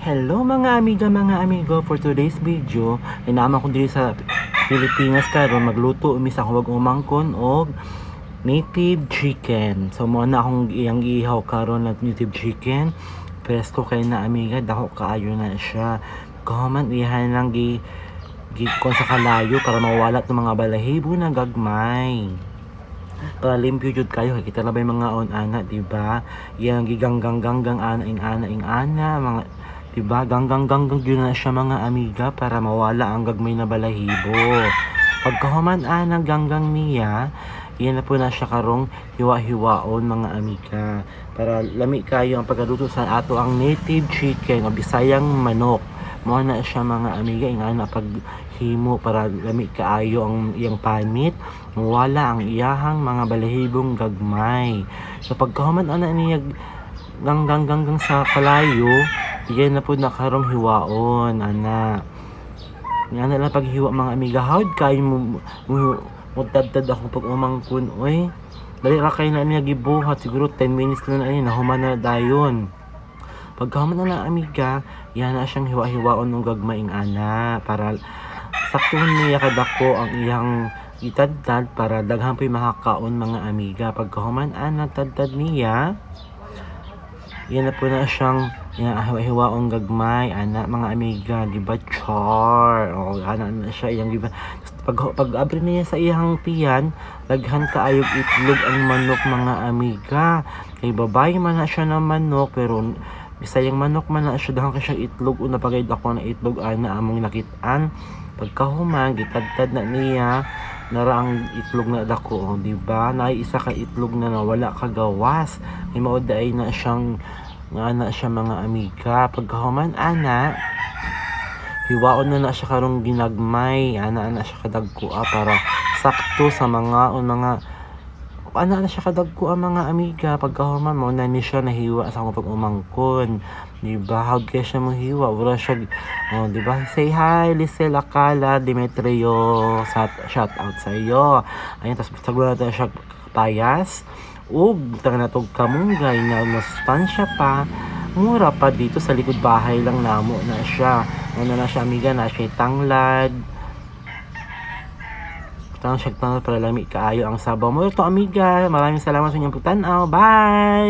Hello mga amiga, mga amigo. For today's video, ay naman ko dito sa Pilipinas karon magluto umis ako wag umangkon og native chicken. So mo na akong iyang ihaw karon na native chicken. Presko kay na amiga, dako kaayo na siya. Comment ihan lang gi gi kon sa kalayo para mawala ng mga balahibo na gagmay para limpyo jud kayo kay kita labay mga on ana di ba yang giganggang ganggang ana ing ana ing ana mga di ba ganggang ganggang yun na siya mga amiga para mawala ang gagmay na balahibo. Pagkahuman ana ganggang niya iyan na po na siya karong hiwa-hiwaon mga amiga. Para lami kayo ang pagkaluto sa ato ang native chicken o bisayang manok. Mo na siya mga amiga ing ana pag himo para lami kaayo ang iyang panit wala ang iyahang mga balahibong gagmay. So pagkahuman ana niya ganggang ganggang sa kalayo iyan na po nakarong hiwaon ana. Nga na lang paghiwa mga amiga hawd kayo mo mo mutadtad ako pag umangkon oy? Dali ra kayo na niya gibuhat siguro 10 minutes na na nahuman na dayon. Pagkahuman na lang amiga yan na siyang hiwa-hiwaon ng gagmaing ana para saktuhan niya kadako ang iyang itadtad para daghan po'y makakaon mga amiga. Pagkahuman ana tadtad niya. Yan na po na siyang yan, hiwa-hiwaong gagmay ana mga amiga di ba? Char. O ana na siya iyang giba pag pag abri niya sa iyang tiyan daghan kaayog itlog ang manok mga amiga. Kay babae man na siya ng manok pero bisayang manok man na siya dahang ka siya itlog. Una pagay ako na itlog ana among nakitaan. Pagkahuman gitadtad na niya nara ang itlog na dako oh, di ba? Na isa ka itlog na nawala kagawas may mao ay na siyang nga na siya mga amiga. Pagkahuman ana hiwaon na na siya karong ginagmay. Ana ana siya kadagkua para sakto sa mga o mga ana na siya kadagko ang mga amiga. Pagkahuman mo na ni siya nahiwa sa akong pag umangkon di ba? Kaya siya mo hiwa. Wala siya oh, di ba? Say hi Lisel Akala Demetrio shout out sa iyo. Ayun tapos sagwa natin siya payas ug tanga na tog kamunggay na nostalgia pa. Mura pa dito sa likod bahay lang namo na siya. Ano na siya amiga na siya tanglad. Tang siya tanglad para lami kaayo ang sabaw mo. Ito amiga maraming salamat sa inyong pagtanaw. Bye